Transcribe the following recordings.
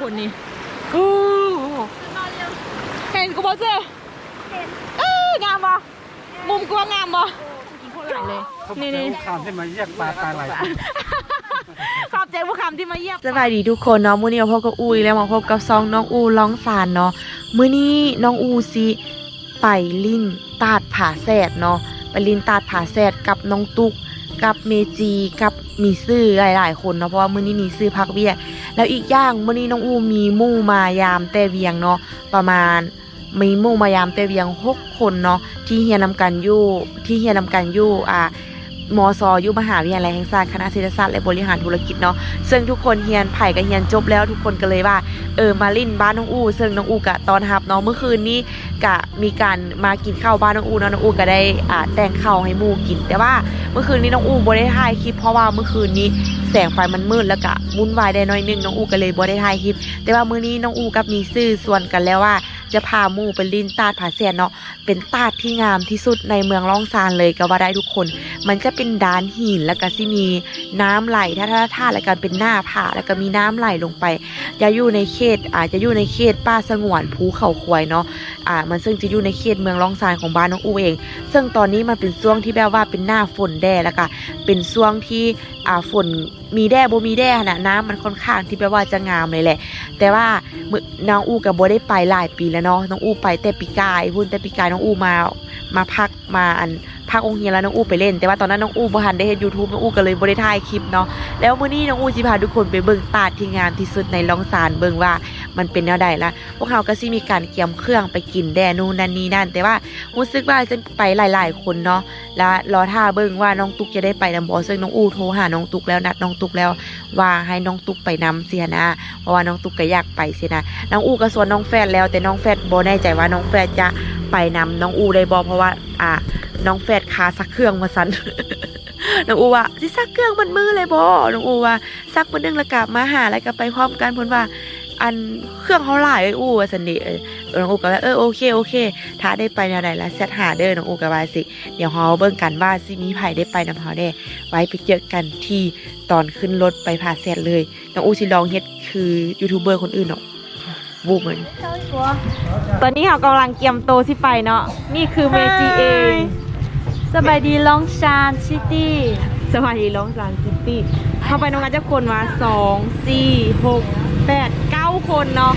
คนนี่โอ้เห็นกูบอเซอร์เอ้งามปะมุมกลัวงามปะกินคนหลายเลยนี่นี่ข่าวที่มาเรียกปลาตาไหลขอบใจผู้คำที่มาเยี่ยมสบายดีทุกคนเนาะมื้อนี้มาพบกับอุ้ยแล้วมาพบกับซองน้องอูร้องสารเนาะมื้อนี้น้องอูสิไปลิ้นตาดผาแสดเนาะไปลิ้นตาดผาแสดกับน้องตุก กับเมจีกับมีซื่อหลาย ๆ คนเนาะเพราะว่ามื้อนี้มีซื่อพักเวียแล้วอีกอย่างมื้อนี้น้องอูมีมู่มายามแต่เวียงเนาะประมาณมีมู่มายามแต่เวียงหกคนเนาะที่เฮียนำกันอยู่ที่เฮียนำกันอยู่อ่า มซอยู่มหาวิทยาลัยแห่งชาติคณะเศรษฐศาสตร์และบริหารธุรกิจเนาะซึ่งทุกคนเฮียนไผ่กับเฮียนจบแล้วทุกคนก็เลยว่าเออมาลินบ้านน้องอูซึ่งน้องอูกะตอนรับเนาะเมื่อคืนนี้กะมีการมากินข้าวบ้านน้องอูเนาะน้องอูก็ได้อ่าแต่งข้าวให้มูกิน แต่ว่าเมื่อคืนนี้น้องอูบ่ได้ถ่ายคลิปเพราะว่าเมื่อคืนนี้แสงไฟมันมืดแล้วก็วุ่นวายได้น้อยนึงน้องอูก็เลยบ่ได้ถ่ายคลิป แต่ว่ามื้อนี้น้องอูกับมีซื่อส่วนกันแล้วว่า จะพาหมู่ไปลินตาดผาแสนเนาะเป็นตาดที่งามที่สุดในเมืองล่องซานเลยก็ว่าได้ทุกคน มันจะเป็นดานหินแล้วก็สิมีน้ำไหลท่าท่าท่าแล้วก็เป็นหน้าผาแล้วก็มีน้ำไหลลงไป จะอยู่ในเขตอาจจะอยู่ในเขตป่าสงวนภูเขาควายเนาะอ่ามันซึ่งจะอยู่ในเขตเมืองล่องซานของบ้านน้องอูเอง ซึ่งตอนนี้มันเป็นช่วงที่แบบว่าเป็นหน้าฝนแด่แล้วก็เป็นช่วงที่ อ่าฝนมีแด่บ่มีแด่นะน้ำมันค่อนข้างที่แปลว่าจะงามเลยแหละ แต่ว่ามื้อน้องอูกับโบได้ไปหลายปีแล้วเนาะน้องอูไปแต่ปีกาย พุ่นแต่ปีกายน้องอูมามาพักมาอันักองค์เฮียแล้วน้องอูไปเล่น แต่ว่าตอนนั้นน้องอูบ่ทันได้เฮ็ด YouTube น้องอูก็เลยบ่ได้ถ่ายคลิปเนาะแล้วมื้อนี้น้องอูสิพาทุกคนไปเบิ่งตาดที่งามที่สุดในลองซานเบิ่งว่ามันเป็นแนวใดละพวกเราก็สิมีการเตรียมเครื่องไปกินแด่นู่นนั่นนี่นั่น แต่ว่ารู้สึกว่าจะไปหลาย ๆ คนเนาะและรอท่าเบิ่งว่าน้องตุ๊กจะได้ไปนำบ่ซึ่งน้องอูโทรหาน้องตุ๊กแล้วนัดน้องตุ๊กแล้วว่าให้น้องตุ๊กไปนำเสียนะเพราะว่าน้องตุ๊กก็อยากไปเสียนะน้องอูก็ส่วนน้องแฟดแล้วแต่น้องแฟดบ่แน่ใจว่าน้องแฟดจะไปนำน้องอูได้บ่เพราะว่าอ่า น้องแฟดคาซักเครื่องมาสันน้องอูว่าสิซักเครื่องมันมือเลยบ่น้องอูว่าซักมือนึงแล้วกลับมาหาแล้วก็ไปพร้อมกันเพิ่นว่า อันเครื่องเขาหลายเอ้อูว่าซั่นนี่น้องอูก็ว่าเออโอเคโอเคถ้าได้ไปแนวใดละแซดหาเด้อน้องอูก็ว่าสิ เดี๋ยวเฮาเบิ่งกันว่าสิมีไผได้ไปนำเฮาแน่ไว้ไปเจอกันที่ตอนขึ้นรถไปพาแซดเลยน้องอูสิลองเฮ็ดคือยูทูบเบอร์คนอื่นเนาะวูบเหมือนตอนนี้เรากำลังเตรียมโตสิไปเนาะนี่คือเมจีเอง สบายดีลองชานซิตี้สวัสดีลองซานซิตี้เข้าไปน้องกันจะคนมาสองสี่หกแปดเก้าคนเนาะ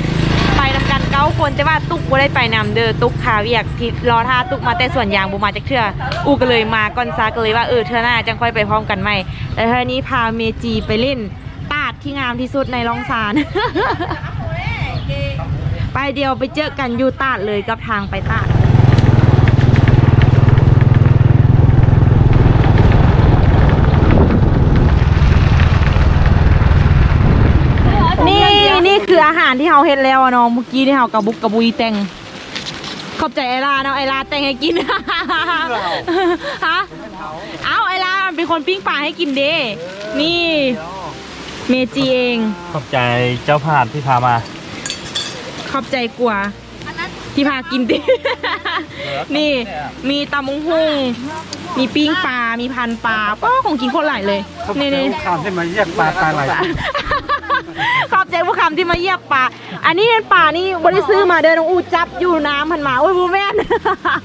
ไปนำกันเก้าคนแต่ว่าตุกบ่ได้ไปนำเด้อตุกคาเวียกที่รอท่าตุกมาแต่ส่วนยางบ่มาจากเทื่ออูก็เลยมาก่อนซาก็เลยว่าเออเทื่อหน้าจังค่อยไปพร้อมกันไหมแต่เทื่อนี้พาเมจีไปเล่นตาดที่งามที่สุดในลองซานไปเดียวไปเจอกันอยู่ตาดเลยกับทางไปตาด นี่นี่คืออาหารที่เราเฮ็ดแล้วอะเนาะเมื่อกี้ที่เรากระบุกกระบุยแต่ง ขอบใจไอลาเนาะไอลาแต่งให้กินฮะเอาไอลาเป็นคนปิ้งปลาให้กินเด้นี่เมจีเอง ขอบใจเจ้าภาพที่พามา ขอบใจกว่าที่พากินดิ นี่มีตำมงหุงมีปิ้งปลา มีพันปลาป้อของกินคนหลายเลย นี่นี่ข่าวที่มาเรียกปลาตาไหลขอบใจ ผู้คำที่มาเยียบปลาอันนี้เป็นปลานี่บริซื้อมาเดินน้องอูจับอยู่น้ำพันหมาโอ้ยบูแม่น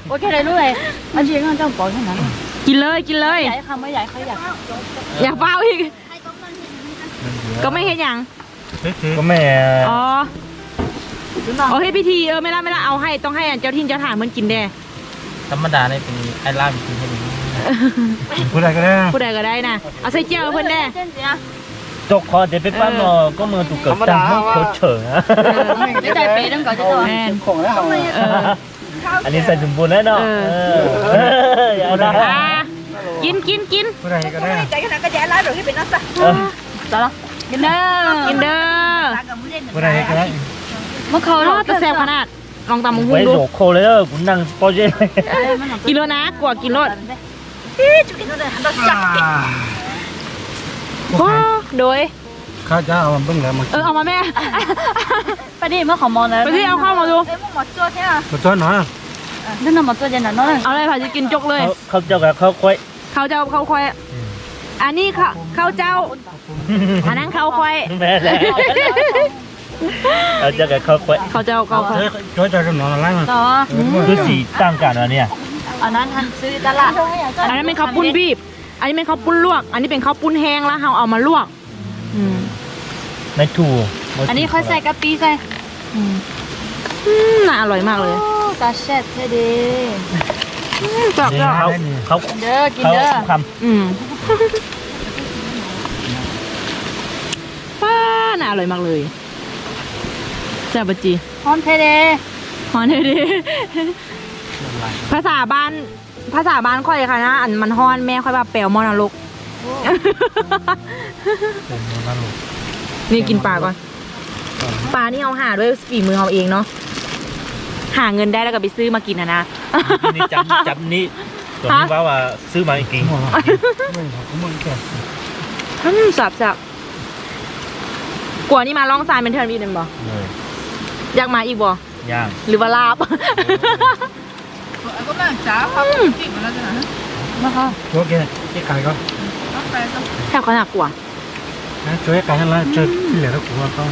โอเคเลยรู้เลยอันนี้ก็ต้องบอกแค่นั้นกินเลยกินเลยใหญ่คำว่าใหญ่เขาอยากอย่าเฝ้าอีกก็ไม่เห็นอย่างก็แม่อ๋อโอเคพิธีเออไม่ละไม่ละเอาให้ต้องให้อันเจ้าทินเจ้าฐานมันกินแด่ธรรมดาเนี่ยเป็นไอ้ล่ามกินให้ดูผู้ใดก็ได้ผู้ใดก็ได้นะเอาใส่เจียวเพิ่นแด่เส้นเสีย จกคอเดี๋ยวไปปั้นหนอก็มือถูกเกิดจังมือโคตรเฉยนะไม่ใจเป๊ะต้องก่อนจะต่อแม่นของแล้วเอออันนี้ใส่สมบูรณ์แน่นอนเออเอออย่าได้อะกินกินกินผู้ใดก็ได้ใจขนาดก็แย่ร้ายหรือที่เป็นนักสัตว์เออต่อแล้วกินเด้อกินเด้อผู้ใดก็ได้เมื่อเขาทอดจะแซ่บขนาดลองตำมงหุไว้งดูโดกโคเลยเออกูนั่งโปรเจกต์กินแล้วนะกลัวกินรสจุกินนู่นเลยหันตัวจับ โอ้โดย ข้าจะเอาเบิ้งแล้วมันเออเอามาแม่ไปดิเมื่อเขามองแล้วไปที่เอาเข้ามาดูเอ้ยมึงหมดตัวแค่ตัวจ้อนหน่อยนั่นน่ะหมดตัวเย็นน่ะนั่นเอาเลยผ่าจะกินจกเลยเขาเขาเจ้ากับเขาควายเขาเจ้าเขาควายอันนี้เขาเขาเจ้า อันนั้นเขาควายแม่แหละเอาจะกับเขาแควะเขาจะเอาเขาเขาเฮ้ยช่วยจะนอนอะไรมันต่อคือสีต่างกันวะเนี่ยอันนั้นทันซื้อตลาดอันนั้นเป็นข้าวปุ้นบีบ อันนี้เป็นข้าวปุ้นลวก อันนี้เป็นข้าวปุ้นแห้งแล้วเราเอามาลวก อืม ไม่ถูกอันนี้ค่อยใส่กะปิใส่อืมอืมน่าอร่อยมากเลยโอ้ตาแซ่บแท้เด้อืมจับนี่จับเขาเขาเด้อกินเขาเด้อคอืมป้าน่าอร่อยมากเลยแซ่บปะจีหอมแท้เด้ฮอนเลยดิภาษาบ้าน ภาษาบ้านค่อยค่ะนะ อันมันฮอนแม่ค่อยว่าแปลวมอนรกเป็นนอนลูกนี่กินปลาก่อน ปลานี่เอาหาด้วยฝีมือเราเองเนาะ หาเงินได้แล้วก็ไปซื้อมากินนะนะำนี่จำจำนี่ตัวนี้ว่าว่าซื้อมาจริงหัวไม่หัวกูมึงแก่อืมสับสับกลัวนี่มาล่องทรายเป็นเทือนพี่เดนบอเลยอยากมาอีกบ่ย่างหรือว่าลาบ มาค่ะช่วยแกแกไก่ก็แค่ขนักกว่านะช่วยไก่ให้ละช่วยที่เหลือแล้วกูว่าต้อง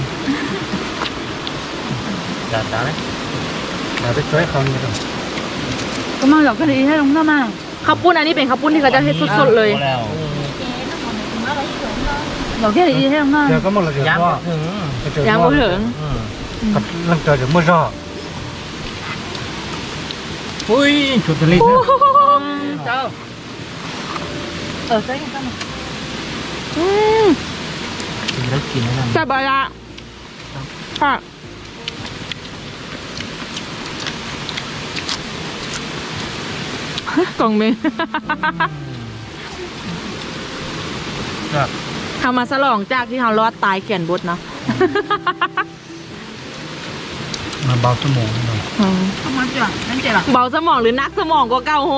จานจานเลยดี๋ยวไปช่วยเขาเนี่ยก็มาหลอกกันดีให้ลงหน้ามาข้าวปุ้นอันนี้เป็นข้าวปุ้นที่เขาจะให้สดๆเลย หลอกแค่ดีให้ลงหน้าเดี๋ยวก็หมดแล้วเดี๋ยวย่างก็ถึง ยังบ่ถึงกับลังเจอเดี๋ยวเมื่อรอบ อุ้ยชุดตะลิดเนี่ยเจ้า เออใส่กันอืมกินได้กินนั่นแซ่บอะไรอะค่ะกล่องเมงครับทำมาสลองจากที่เรารอดตายเขียนบทเนาะ มาเบาสมองหน่อยทำมาจ้ะนั่นเจ๋อเบาสมองหรือนักสมองก็เก่าโห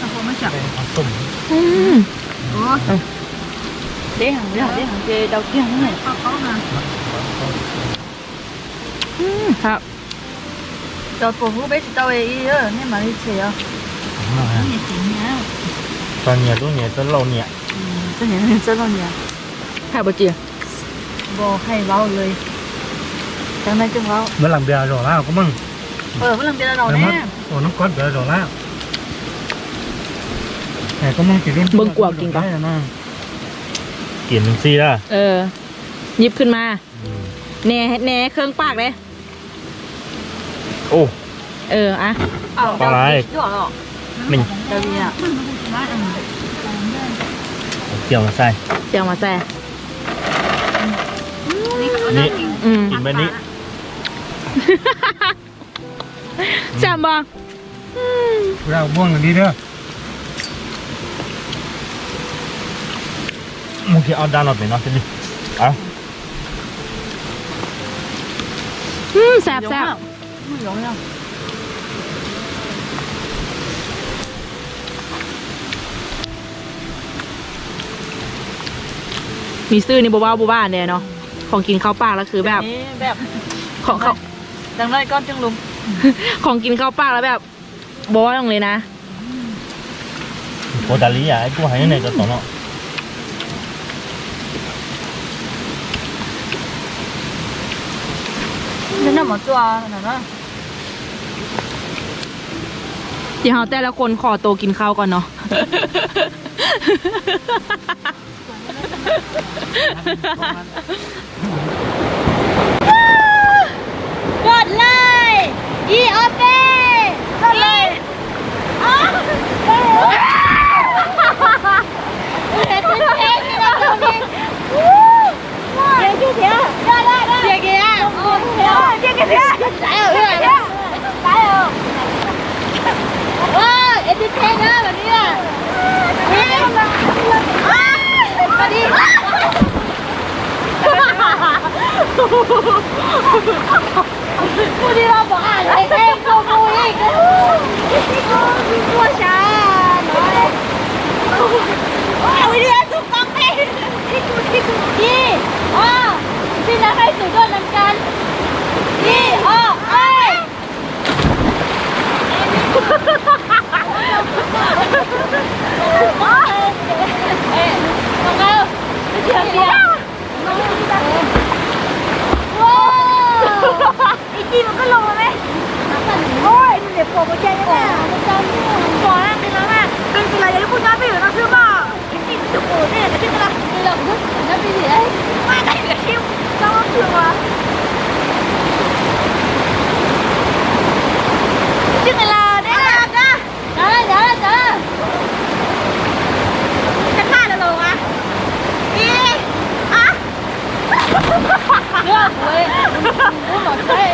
ทำมาจ้ะเป็นผสมอืมโอ้เด้หังเด้หังเด้หังเจดาวเกี้ยงนี่อืมครับเจ้าตัวผู้ไปสิเจ้าเอ้ยเออเนี่ยมาดิเชียวนี่สิเนี่ยตอนเนี้ยตัวเนี้ยตัวเราเนี่ยจะเห็นเห็นเจ้าเนี่ยแค่บะเจียบอกให้เว้าเลย จังนั้นจึงเว้าเมื่อหลังเบียร์รอแล้วก็มึงเออเมื่อลังเดือนเราแต่แน่มาโอ้น้ำก้อนเบียร์รอแล้วแต่ก็มึงกินรุ่นได้นะเกียนหนึ่งซี่ละเออหยิบขึ้นมาแหน่แหน่เครื่องปากเลยโอ้เอออะเอาปลาไหลด้วยหรอหนึ่งเจ้าเนี่ยเกี่ยวมาใส่เจียวมาแซ่นี่อืมกินแบบนี้ แซ่บบ่อืมเราบ้วงกันดีเด้อมึงที่เอาด้านเราไปเนาะทีนี้เอะอืมแซ่บแซ่บไม่หลงแล้วมีซื้อนี่บ่ว่าบ่บ้านแน่เนาะของกินเข้าปากแล้วคือแบบนี่แบบของเขา ดังนั้นก้อนจึงลุมของกินเข้าปากแล้วแบบบ่ว่าต้องเลยนะโคตาลีอะไอ้กูหายในตัวต่อเนาะนั่นน่ะหมอจัวนั่นน่ะเดี๋ยวเราแต่ละคนขอตัวกินข้าวก่อนเนาะก ดเลยอีออเต้กดเลยอ๋อเห็นเป็นเพลงที่เราตรงนี้เดี๋ยวชื่อเสียได้ได้ได้เสียเกียร์โอ้เดี๋ยวเสียเกียร์ตายเอาเลยตายเอาว้าเอ็นดีเพลงนะแบบนี้อะนี่สวัสดี ผู้ที่เราบอกอ่านเพลงเพลงตัวมูอีกตัวช้าหน่อยเอาเรียนถูกต้องเพลงที่กูที่กูยี่อ๋อที่นักให้สุดยอดนำกันยี่อ๋อไอ้เอ๊ะของเราเดี๋ยวเดี๋ยว กี้มันก็ลงมาไหมโอ้ยเด็กปวดหัวใจแน่ๆปวดแล้วเป็นอะไรเป็นอะไรอย่างที่คุณย้าไปเอยู่นะคือบ้าที่จริงจะปวดเนี่ยแต่ที่กระลังมีหลังด้วยน้าพี่เสือยไม่ได้เหนื่อยที่ต้องคือว่าชื่อวะไรได้ได้ได้ได้ได้จะฆ่าเรลงอะอีอะเลือกเลยรู้หมดเลย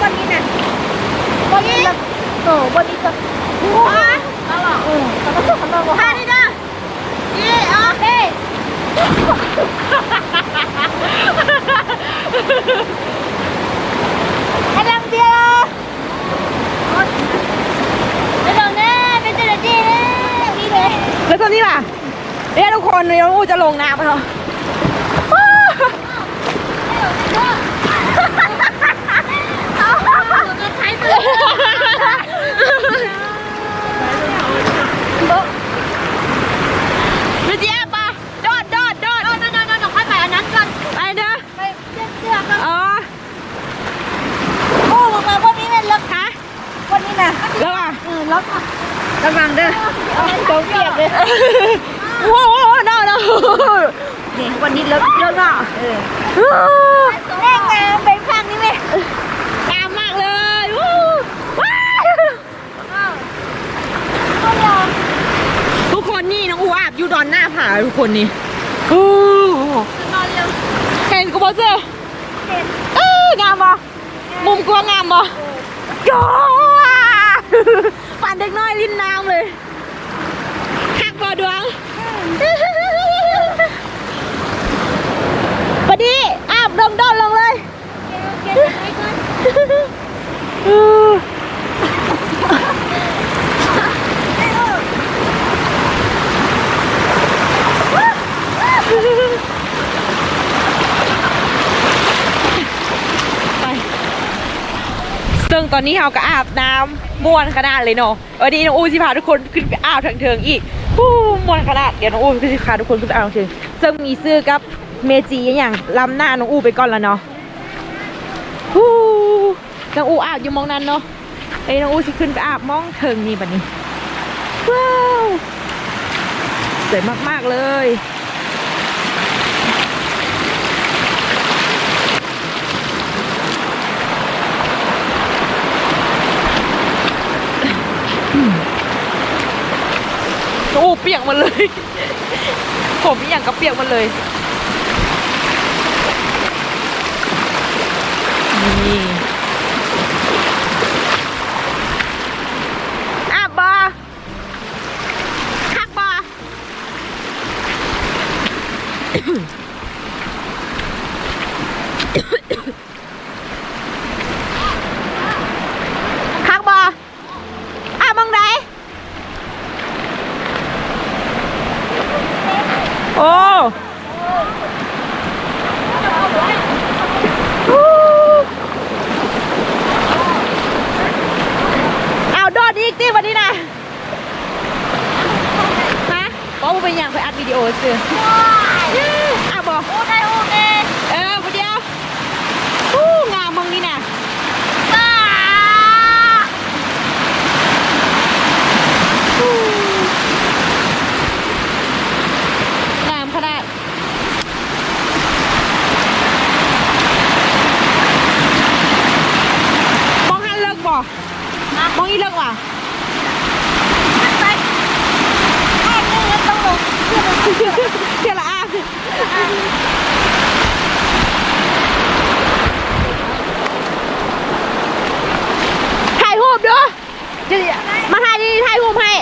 นี้อันนี้เลิฟวันนี้นะวันนี้เออวันนี้จะว้าอะไรเออแต่ก็สุดขนาดว่าท่านี่นะยี่โอเคให้ดังเดียวไม่ต้องแน่เป็นเจ้าหน้าที่แน่ดีเลยแล้วตอนนี้ล่ะเนี่ยทุกคนเดี๋ยวน้องอูจะลงน้ำไปเหรอ เอา เอาใช้มือพี่เจี๊ยบปะโดดโดดโดดโน่นโน่นโน่นโน่นค่อยไปอันนั้นก่อนไปเด้อไปเสื้อเสื้อก่อนอ๋อโอ้มาวันนี้เป็นล็อกคะวันนี้นะแล้วอะเออล็อกระวังเด้อโดนเปียกเลยว้าวว้าวว้าวเด้อนี่วันนี้เลิกเลิกอะเออแม่งามไปพังนี่ไหมงามมากเลยวู้ว้าว ทุกคนนี่น้ องอูอาบอยู่ดอนหน้าผาทุกคนนี่โอ้นอนเร็วเห็นกูบอเซอร์เห็นเอ้ยงามปะมุมกูว่างามปะโย่ปั่นเด็กน้อยลิ้นน้ำเลยหักบอดวงปดีอาบดงดอนลงเลยเก็บไว้ก่อน ซึ่งตอนนี้เราก็อาบน้ำม่วนขนาดเลยเนาะวันนี้น้องอูสิพาทุกคนขึ้นไปอาบทางเทิงอีกฮู้ม่วนขนาดเดี๋ยวน้องอูก็จะพาทุกคนขึ้นไปอาบทางเทิงซึ่งมีซื้อกับเมจีอย่างลำหน้าน้องอูไปก่อนแล้วเนาะฮู้น้องอูอาบอยู่มองนั้นเนาะไอ้น้องอูสิขึ้นไปอาบมองเทิงนี่บัดนี้ว้าวสวยมากๆเลย โอ้เปียกหมดเลย ผมอย่างกับเปียกหมดเลย นี่อาบบอคักบอ คักบออาบมองไหน โอ้เอาโดดอีกดิวันนี้นะฮะบอกว่าเป็นอย่างไปอัดวิดีโอเสืออะบอก โอ้ได้โอเค เออวันเดียวอู้งามมองนี่นะ บ้า งามขนาดมองหันเลิกบ่มองอีเลิกว่ะ ไปแค่นี้ก็ต้องลงเพื่อมัน เดี๋ยวละอะถ่ายรูปเด้อเดี๋ยวมาถ่ายดีถ่ายรูปให้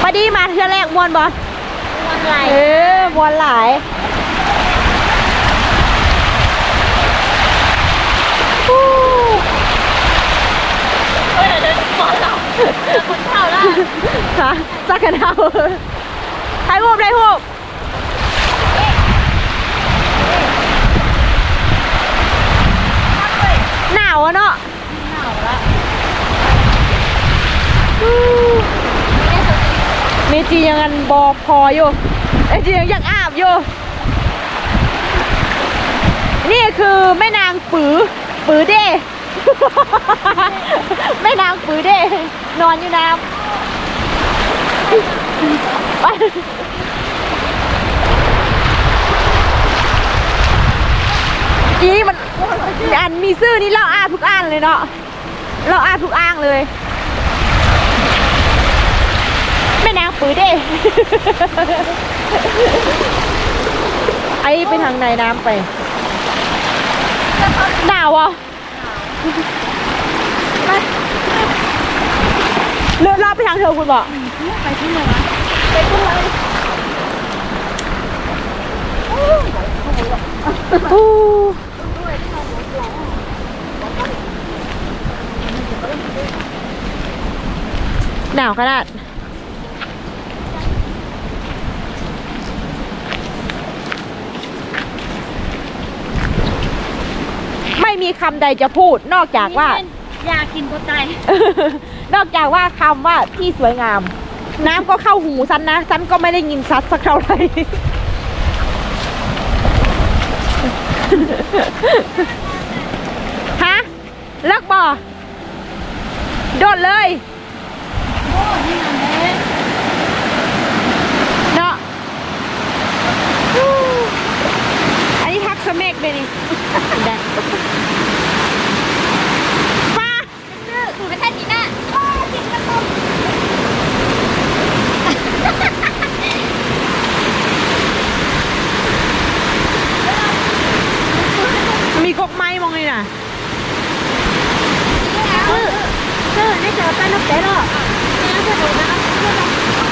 พอดีมาเทือแรก มวนบอวันไหลเออมวนหลายฮู้เฮ้ยเดี๋ยวขอเราคนเท่าละฮะสักกันเอาถ่ายรูปถ่ายรูปหนาวอะเนาะ หจียังกันบอพออยู่เมจียังอยากอาบอยู่ นี่คือแม่นางปือปือเด้แม่นางปือเด้นอนอยู่น้ำไปอีมันอันมีซื่อนี่เราอาบทุกอ่านเลยเนาะเราอาบทุกอ่างเลยแม่นาง ปือเด้ ไอ้ไปทางในน้ำไป หนาวอะเลือดรอบไปทางเธอคุณบอกไปที่ไหนวะไปที่ไหนหนาวขนาด ไม่มีคำใดจะพูด นอกจากว่าอยากกินตัวใจนอกจากว่าคำว่าที่สวยงาม น้ำก็เข้าหูซันนะซันก็ไม่ได้ยินซัดสักเท่าไหร่ ฮะเลิกบ่โดดเลย โอ้นี่งานเด้เนาะฮู้อันนี้ทักสเมกเลยนี่ ได้ป้าซื้อถูกไปแค่นี้น่ะโอ้กินกระตุ้มมีกกไม้มองเลยน่ะซื้อซื้อได้เจอไปนกเต๋หรอเนี่ยเพื่อนดูนะ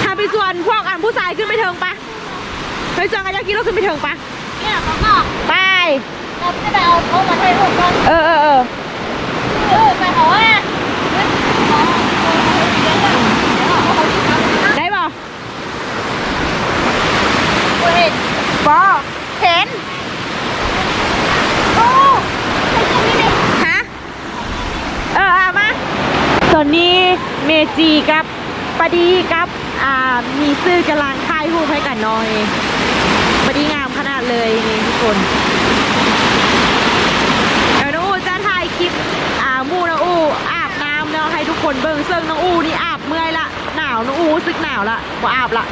ถ้าไปส่วนพวกอันผู้ชายขึ้นไปเถิงปะไปส่วนกันยากิโลขึ้นไปเถิงปะเนี่ยเขาก็ไป เราจะไปเอาเขามาให้ลูกก่อนเออเออเออเออไปเฮ้ยหอเออเดี๋ยวก่อนเดี๋ยวเอาเขาได้ป่ะเห็นบอเห็นโอ้ฮะเออเอามาตอนนี้เมจีกับปดีกับอ่ามีซื้อกำลังถ่ายรูให้กันน้อยปดีงามขนาดเลยนี่ทุกคน เดี๋ยวน้องอูจะถ่ายคลิปอ่าหมูน้องอูอาบน้ำเนาะให้ทุก คนเบิ่งซึ่งน้องอูนี่อาบเมื่อยละหนาวน้องอูรู้สึกหนาวละบ่อาบละ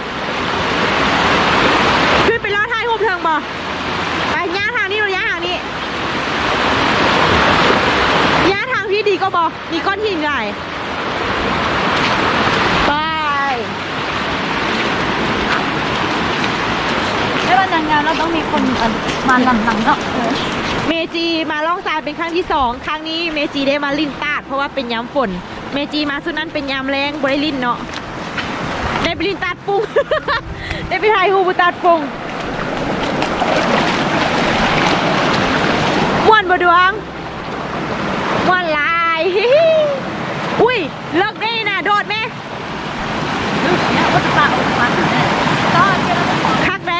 ขึ้นไปแล้วถ่ายรูปเทิงบ่ไปย่างทางนี้หรือย่างทางนี้ย่างทางพี่ดีก็บ่มีก้อนหินใหญ่ไปไม่ว่านางงามเราต้องมีคนมาหลังๆเนาะเออเมจีมาล่องทรายเป็นครั้งที่สองครั้งนี้เมจีได้มาลินตาดเพราะว่าเป็นยามฝน เมจีมาสุดนั้นเป็นยามแรงบริลินเนาะได้ไปลินตัดปุง ได้ไปถ่ายฮูบนตาดปุงม่วนบดวงม่วนลายอุ้ยเลิกได้นะโดดไหมเนี่ยวัดป่าออกมานี่ยก็เจ้าเราต้อง คักไหม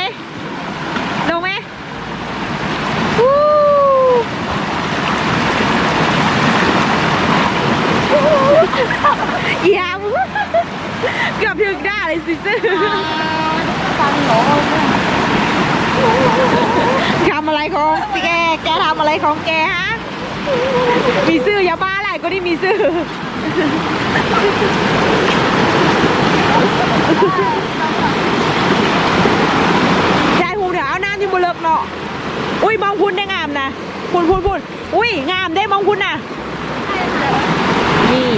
ลงไหมวู้ เอียมเกือบถึงได้เลยสิซื้อฟังหนูทำอะไรของแก แกทำอะไรของแกฮะ มีซื้ออย่าบ้าอะไรก็ได้มีซื้อได้หูเดี๋ยวเอาน้ำที่บุเลิกเนาะ อุ้ยมองคุณได้งามนะคุณคุณคุณอุ้ยงามได้มองคุณนะนี่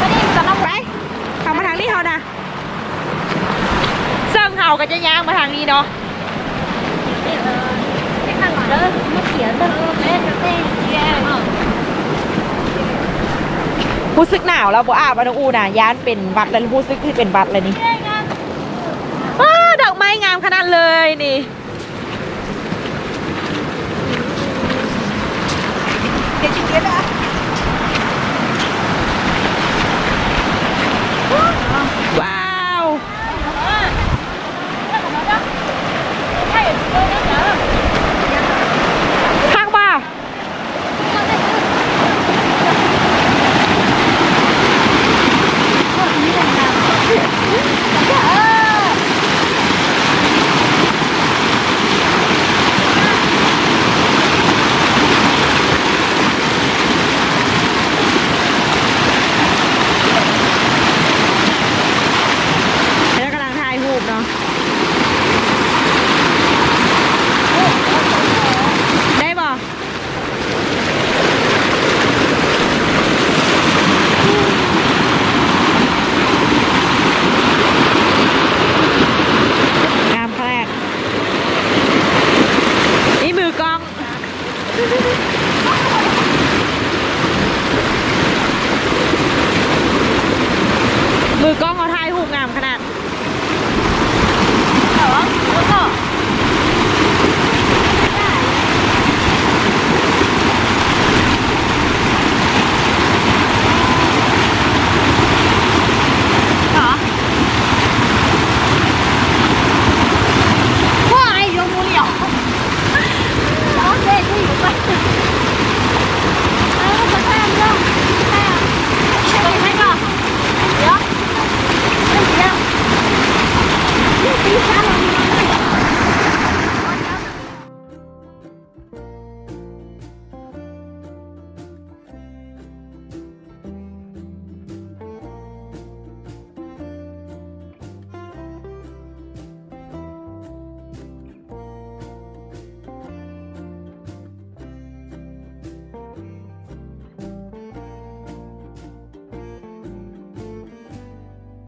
ไม่ได้สำหรับ ไปทำมาทางนี้เขานะเซิงเฮาก็จะย่างมาทางนี้เนาะเออไม่ข้างหลังเด้อมาเขียนเด้อเล่นเต้นแย่เนาะรู้สึกหนาวแล้วบ่อาบอน้องอูน่ะย่านเป็นบัดแล้วรู้สึกที่เป็นบัดเลยนี่ดอกไม้งามขนาดเลยนี่เดี๋ยวจะเขียนอะไร